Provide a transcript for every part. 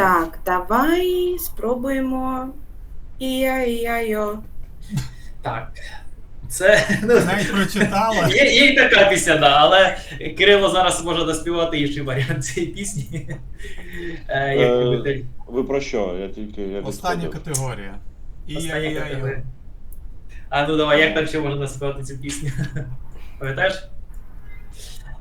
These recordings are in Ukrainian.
Так, давай спробуємо. Ія-ія-йо. Так. Це ну, Навіть прочитала. є, є й така пісня, да, але Кирило зараз може доспівати інший варіант цієї пісні. Е, як Е, любитель. Ви про що? Я тільки я Остання категорія. І Остання я, я, категорія. я. А ну давай, як там ще можна співати цю пісню? Пам'ятаєш?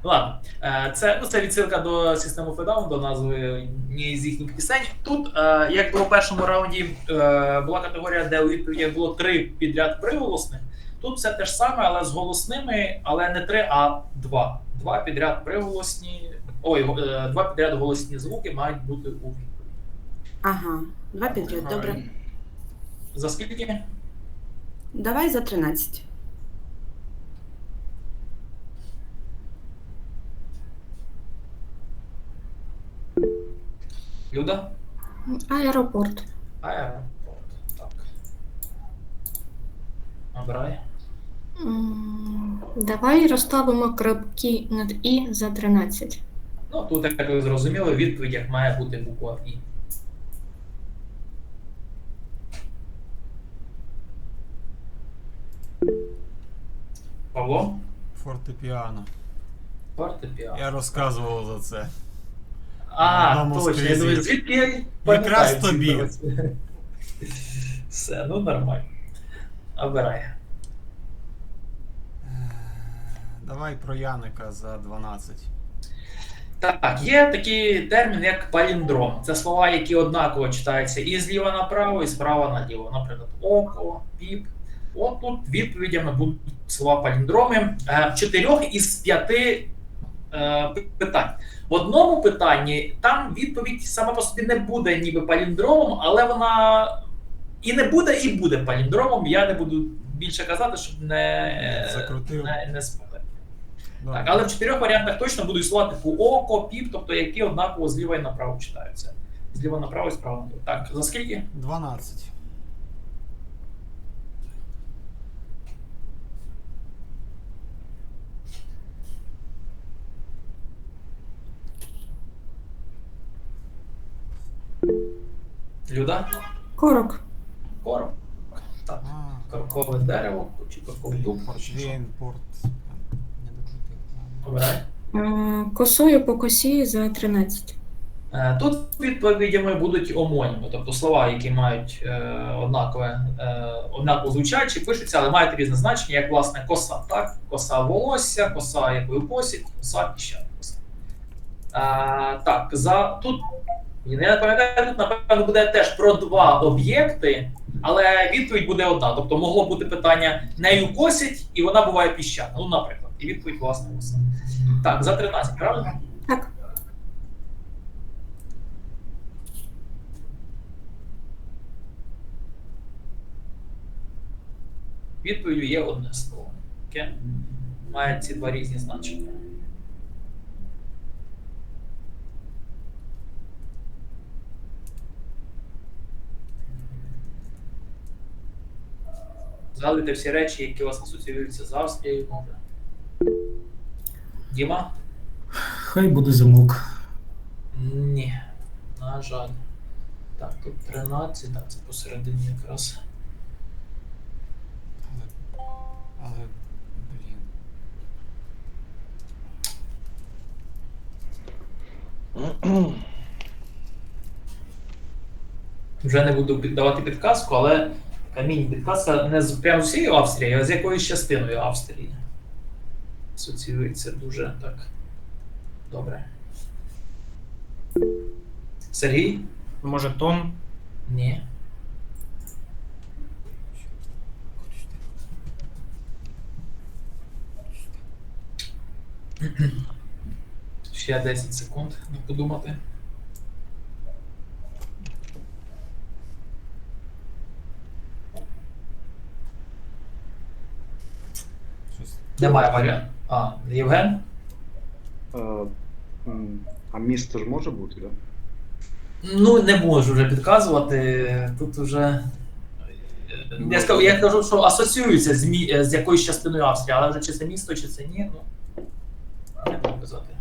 Ладно, Е, це, ну, це відсилка до системи Федаун, до назви однієї з їхніх пісень. Тут, е, як було в першому раунді, е, була категорія, де у відповіді було три підряд приголосних. Тут все те ж саме, але з голосними, але не три, а два. Два підряд приголосні. Ой, два підряд голосні звуки мають бути у відповіді. Ага, два підряд, добре. За скільки? Давай за 13. Люда? Аеропорт. Аеропорт. Так. Обирай. М, Давай розставимо крапки над і за 13. Ну, тут, як ви зрозуміли, в відповідях має бути буква І. Павло? Фортепіано. Фортепіано. Я розказував за це. А, одному з точно. Я думаю, квізів. звідки я Якраз пам'ятаю ці тобі. Все, ну нормально. Обирай. Е, Давай про Яника за 12. Так, є такий термін, як паліндром. Це слова, які однаково читаються і зліва направо, і справа наліво. Наприклад, око, піп. От тут відповідями будуть слова паліндроми. Е, чотирьох із п'яти е, питань. В одному питанні там відповідь сама по собі не буде ніби паліндромом, але вона і не буде, і буде паліндромом. Я не буду більше казати, щоб не, Закрутив. не, не спалити. Добре. Так, але в чотирьох варіантах точно будуть слова типу око, піп, тобто які однаково зліва і направо читаються. Зліва направо і справа наліво. Так, за скільки? 12. Люда? Корок. Корок. Так, коркове дерево чи корковий дуб. Обирай. Е, Косою по косі за 13. Е, Тут відповідями будуть омоніми, тобто слова, які мають е, однакове, однаково звучать чи пишуться, але мають різне значення, як власне коса, так? Коса волосся, коса якою посідь, коса. Е, так, за тут. Я не пам'ятаю, тут напевно буде теж про два об'єкти, але відповідь буде одна. Тобто могло бути питання нею косять, і вона буває піщана. Ну, наприклад, і відповідь власне коса. Так, за 13, правильно? Так. Відповіддю є одне слово, яке має ці два різні значення. Згадуйте всі речі, які у вас асоціюються з Австрією, може. Діма? Хай буде замок. Ні. На жаль. Так, тут 13, так, це посередині якраз. Але, але, блін. Вже не буду давати підказку, але міні-підказка не з прямо з усією Австрією, а з якоюсь частиною Австрії. Асоціюється дуже так. Добре. Сергій? Може, тон? Ні. Ще 10 секунд на подумати. Щось. Немає варіанту. А, Євген? Е, А місто ж може бути, так? Ну, не можу вже підказувати. Тут вже. Я, скажу, я кажу, що асоціюється з, мі... з якоюсь частиною Австрії, але вже чи це місто, чи це ні, ну. Не можу казати.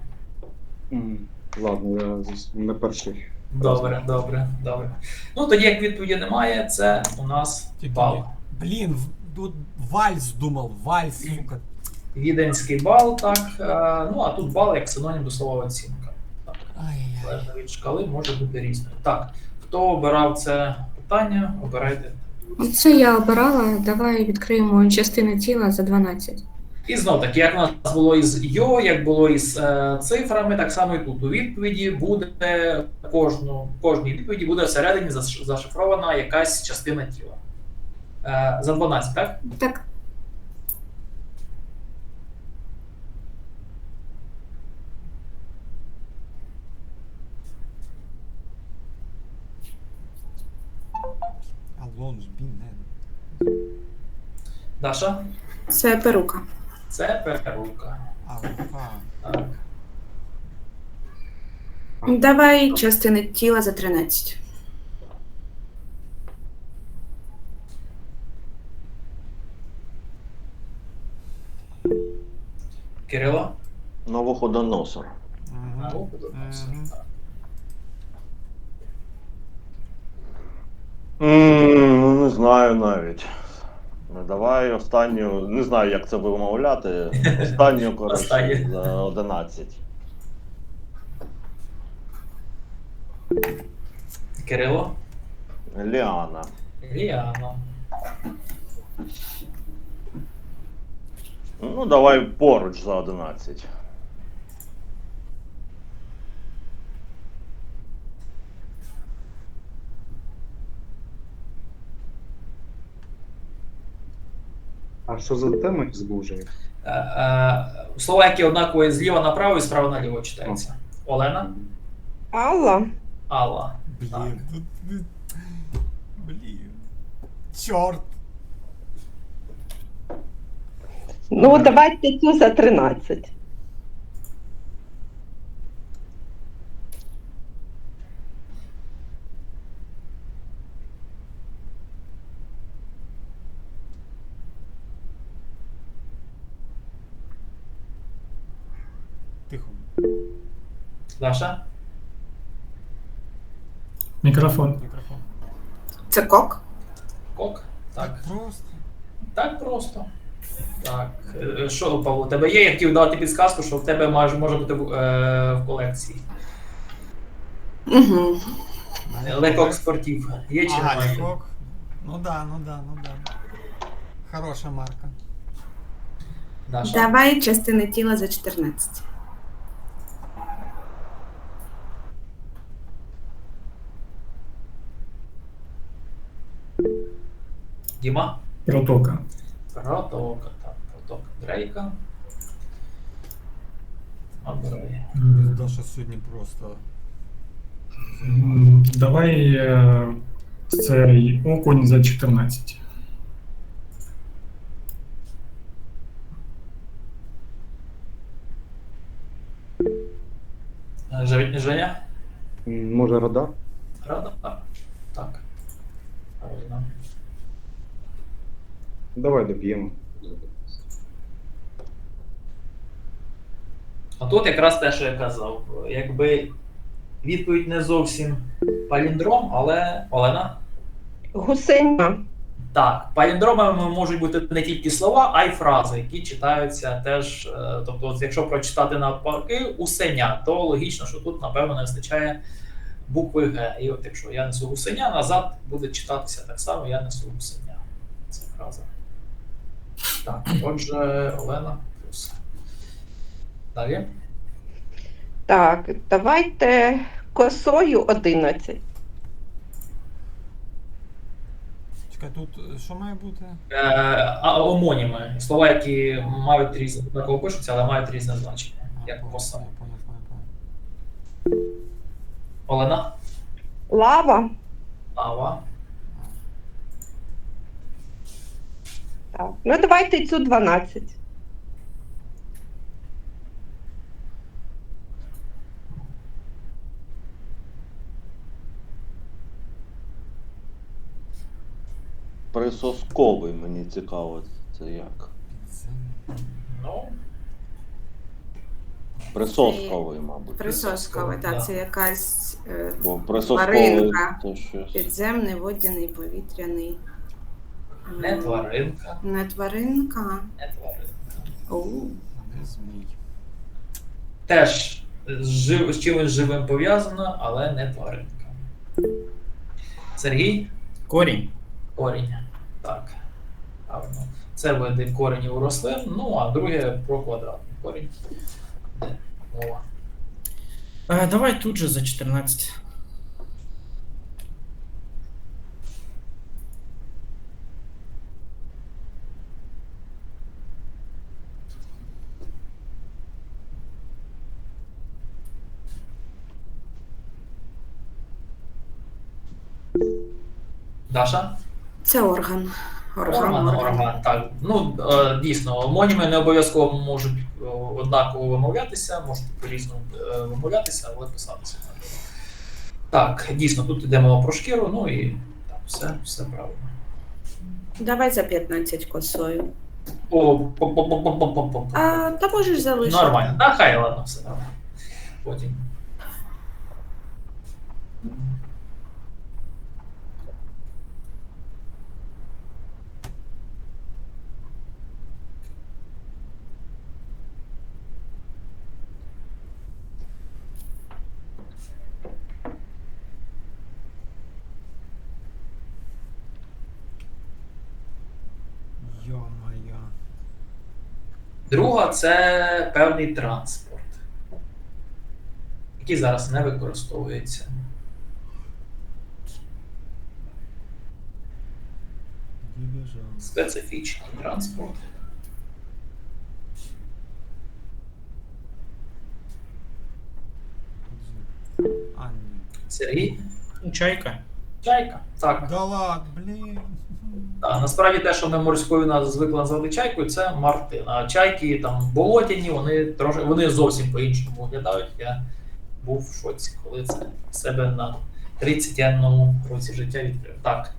Ладно, я не перший Добре, добре, добре. Ну тоді, як відповіді немає, це у нас Тільки Блін, тут вальс думав, вальс, сука. Віденський бал, так. е, Ну а тут бал як синонім до слова оцінка. Залежно від шкали може бути різною. Так, хто обирав це питання, обирайте. Це я обирала. Давай відкриємо частини тіла за 12. І знов таки, як у нас було із йо, як було із е, цифрами, так само і тут. У відповіді буде кожну, в кожній відповіді буде всередині заш- зашифрована якась частина тіла. Е, за 12, так? Так, Алонж бінен. Даша? Це перука. Це перука. Алфа. Так. Давай частини тіла за 13. Кирило? Новоходоносор. Подобається. Так. Ну, не знаю навіть. Ну, давай останню, не знаю, як це вимовляти. Останню коротше за 11. Кирило? Ліана. Ліана. Ну, давай поруч за 11. А що за тема збужує? Е, е, Слова, які однакові зліва направо і справа наліво читаються. Олена? Алла. Алла. Блін, тут. ну, Блін. Чорт. Ну, давайте цю за 13. Даша? Мікрофон. Мікрофон. Це кок. Кок? Так. Просто. Так просто. Так. Е, Що, Павло, у тебе є? Я хотів дати підсказку, що в тебе може, може бути в- е, в колекції. Угу. Лекок спортів. Є чи Ага, немає? Лекок. Ну да, ну да, ну да. Хороша марка. Даша? Давай частини тіла за 14. Діма? Протока. Протока. Так, протока Дрейка. М, Даша сьогодні просто. Давай е, цей окунь за 14. Е, Жень- Женя? М, Може радар? Рада? Так. Так. Правильно. Давай доб'ємо. А тут якраз те, що я казав. Якби відповідь не зовсім паліндром, але Олена. Гусеня. Так, паліндромами можуть бути не тільки слова, а й фрази, які читаються теж. е, Тобто, якщо прочитати навпаки усеня, то логічно, що тут, напевно, не вистачає букви Г. І от якщо я несу гусеня, назад буде читатися так само, я несу гусеня. Це фраза. Так, отже, Олена плюс. Далі. Так, давайте косою 11. Чекай, тут е, що має бути? Е, а омоніми. Слова, які мають різне, однаково пишуться, але мають різне значення. Як коса. Олена? Лава. Ава. Так. Ну, давайте цю 12. Присосковий, мені цікаво, це як. Ну, Присосковий, мабуть. Присоскове, так, це якась е, Бо присосковий Тваринка. щось. підземний, водяний, повітряний. Не тваринка, Не тваринка. не тваринка. Оу. Не змій. Теж з, жив, з чимось живим пов'язано, але не тваринка. Сергій? Корінь. Корінь. Так. Правильно. Це види коренів у рослин, ну а друге про квадратний корінь. Мова. Е, давай тут же за 14. Даша? Це орган. Орган, Орган, орган. Так. Ну, е, дійсно, омоніми не обов'язково можуть е, однаково вимовлятися, можуть по-різному е, вимовлятися, але писатися. Так, дійсно, тут йде мова про шкіру, ну і так, все, все правильно. Давай за 15 косою. О. А, та можеш залишити. Нормально. Да, хай, ладно, все добре. Потім. Друга це певний транспорт, який зараз не використовується. Специфічний транспорт. Сергій. Чайка. Чайка. Так. Да ладно, блін. Так, насправді те, що ми морською нас звикли називати чайкою, це мартин. А чайки там болотяні, вони трошки вони зовсім по-іншому виглядають. Я був в шоці, коли це себе на 30-яному році життя відкрив. Так,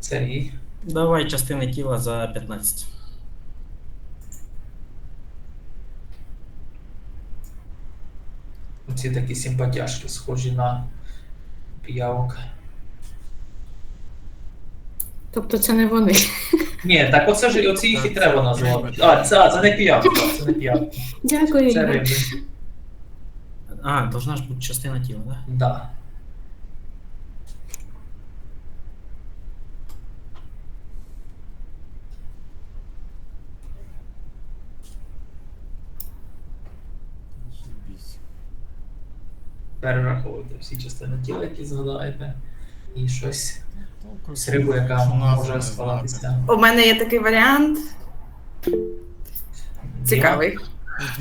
Сергій. Давай частини тіла за 15. Ці такі симпатяшки, схожі на піявок. Тобто це не вони. Ні, так оце ж оці їх і треба назвати. А, це, це не піявки, це не піявки. Дякую. Це риби. А, должна ж бути частина тіла, да? Да. Перераховуйте всі частини тіла, які згадаєте, і щось з рибу, яка назви може сховатися. У мене є такий варіант. Цікавий.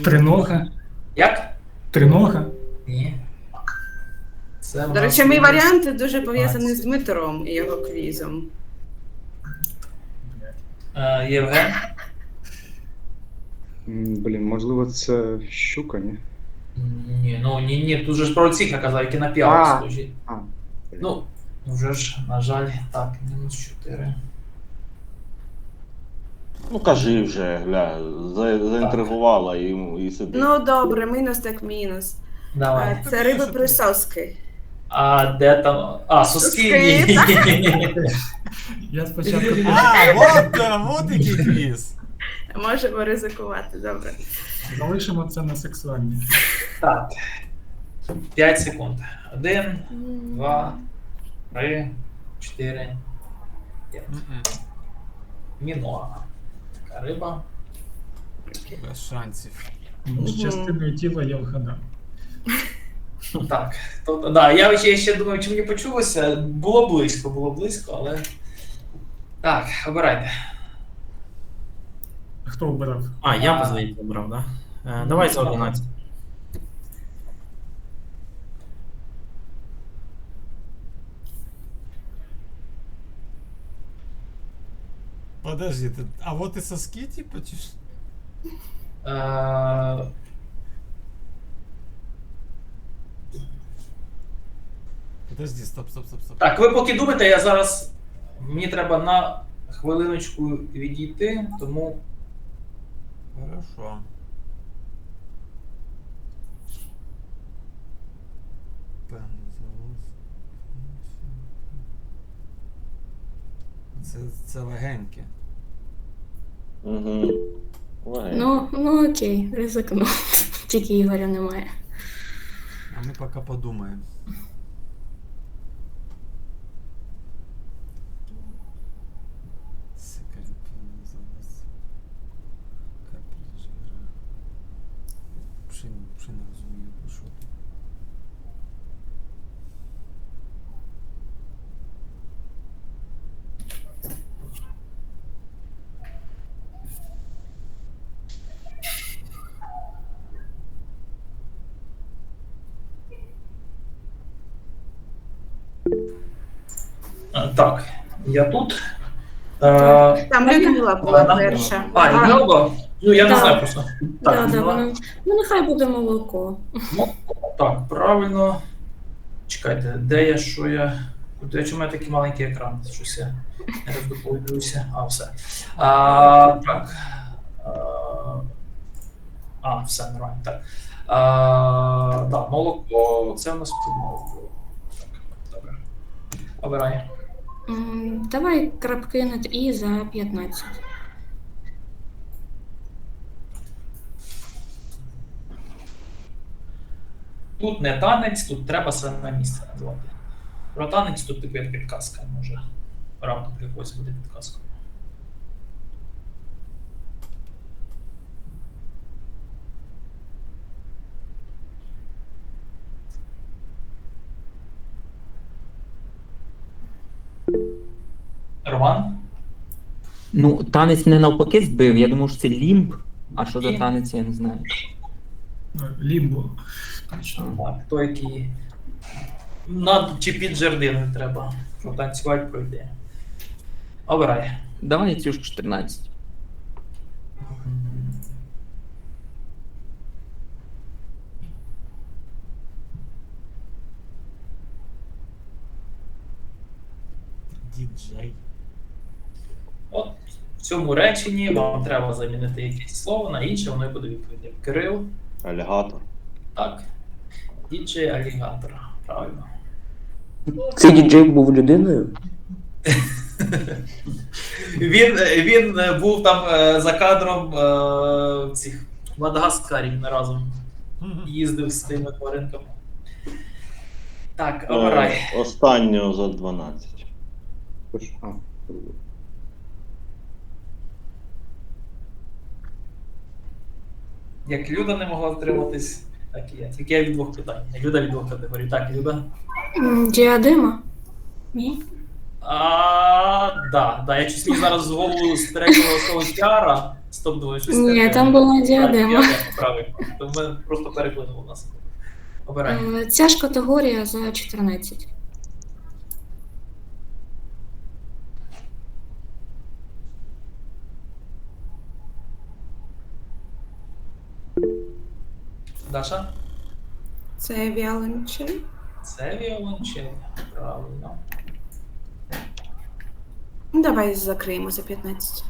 Тринога. Як? Тринога. Ні. Це До речі, мій варіант дуже пов'язаний з Дмитром і його квізом. Е, Євген. М, Блін, можливо, це щука, ні? Ні, ну ні, ні, тут же ж про цих казав, які на А. схожі. А. Ну, вже ж, на жаль, так, мінус 4. Ну кажи вже, гля, за, заінтригувала і, і сиди. Ну добре, мінус так мінус. Давай. А, Це риби присоски. А де там. А, соски? Соски, Ні. Я спочатку А, вот, е, вот який квіз. Можемо ризикувати, добре. залишимо це на сексуальні. Так. 5 секунд. Один, два, три, чотири, п'ять. Мгм. Така риба. Без шансів. З частиною тіла я вгадав. Так. Тобто, да, я ще, ще думаю, чи мені почулося. Було близько, було близько, але. Так, обирайте. Хто обирав? А, я здається обрав, да? Е, давай за 11. Подожди, ты... а вот и соски, типа? Е, Подожди, стоп, стоп, стоп, стоп. так, ви поки думаєте, я зараз. Мені треба на хвилиночку відійти, тому Хорошо. Це, це легеньке. Угу. Ну, ну окей, ризикну. Тільки Ігоря немає. А ми поки подумаємо. Сикарпін, завоз. Капель жира. Ще, ще не розумію, про що тут. Е, Так, я тут. Е, Там Людмила була перша. А, Людмила? Ну, я не Так. знаю просто. Так, Людмила. Ну, нехай буде молоко. Так, правильно. Чекайте, де я, що я. Куди чому мене такий маленький екран? Щось я не роздоповідуюся. А, все. А, так. А, все, нормально. Так. А, да, молоко. Це у нас тут молоко. Так, добре. Обирай. Давай крапки над і за 15. Тут не танець, тут треба саме місце назвати. Про танець тут типу підказка, може. Раптом якось буде підказка. Ну, танець не навпаки збив, я думав, що це лімб, а що за танець, я не знаю. Лімбо. Точно. Так, той, який над чи під жердиною треба протанцювати пройде. Обирай. Давай цю ж 14. Діджей. От цьому реченні вам треба замінити якесь слово на інше, воно і буде відповідати. Кирил, Алігатор. так. Діджей алігатор. Правильно. Цей діджей був людиною? Він, він е, був там е, за кадром е, цих Мадагаскарів не разом їздив з тими тваринками. Так, обирай. Останню за 12. Хоч- а, Як Люда не могла втриматись, так і я. Тільки я від двох питань. Люда від двох категорій. Так, Люда. М, Діадема? Ні? А, да, да, я не зараз з голову з третього свого тіара. Стоп, думаю, щось Ні, таке. там була Так, діадема. Правильно. То ми просто переплинули нас. Обирай. Е, Ця ж категорія за 14. Даша? Це віолончель. Це віолончель. Правильно. Ну, Давай закриємо за 15.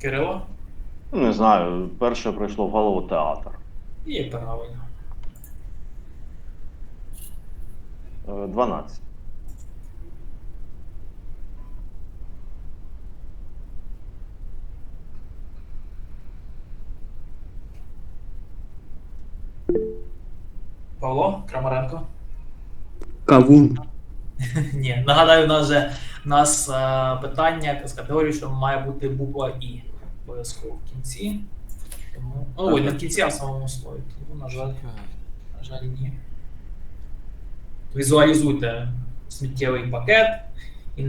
Кирило? Не знаю, перше прийшло в голову театр. Є правильно. Е, 12. Павло Крамаренко? Кавун. Ні, нагадаю, у нас же у нас е, питання з категорії, що має бути буква І обов'язково в кінці. Тому, ну, ой, не в кінці, а в самому слові. Тому, на жаль, на жаль, ні. Візуалізуйте сміттєвий пакет, і,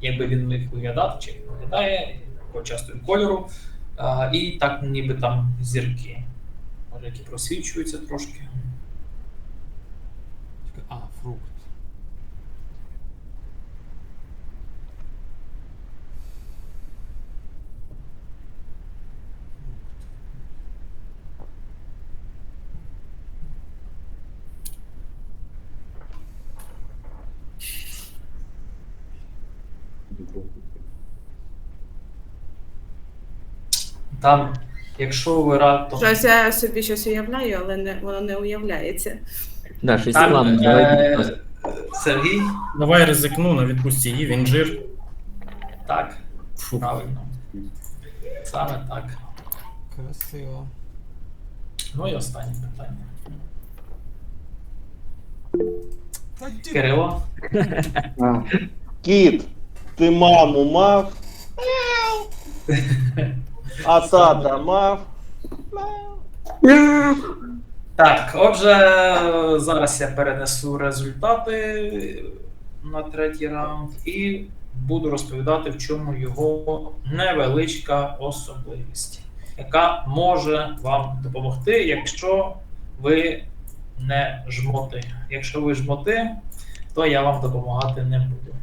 якби він міг виглядати, чи він виглядає, якого часто він кольору. А, і так ніби там зірки. Може, які просвічуються трошки фрукт. Там, якщо ви раптом. Щось я собі щось уявляю, але не, воно не уявляється. Да, щось Там, складно. е, Давай Сергій, Давай ризикну на відпусті її, він жир. так, Фу. правильно. Саме так. Красиво. Ну і останнє питання. Та ді- Кирило. Кіт, ти маму мав? А тата мав? Так, отже, зараз я перенесу результати на третій раунд і буду розповідати, в чому його невеличка особливість, яка може вам допомогти, якщо ви не жмоти. Якщо ви жмоти, то я вам допомагати не буду.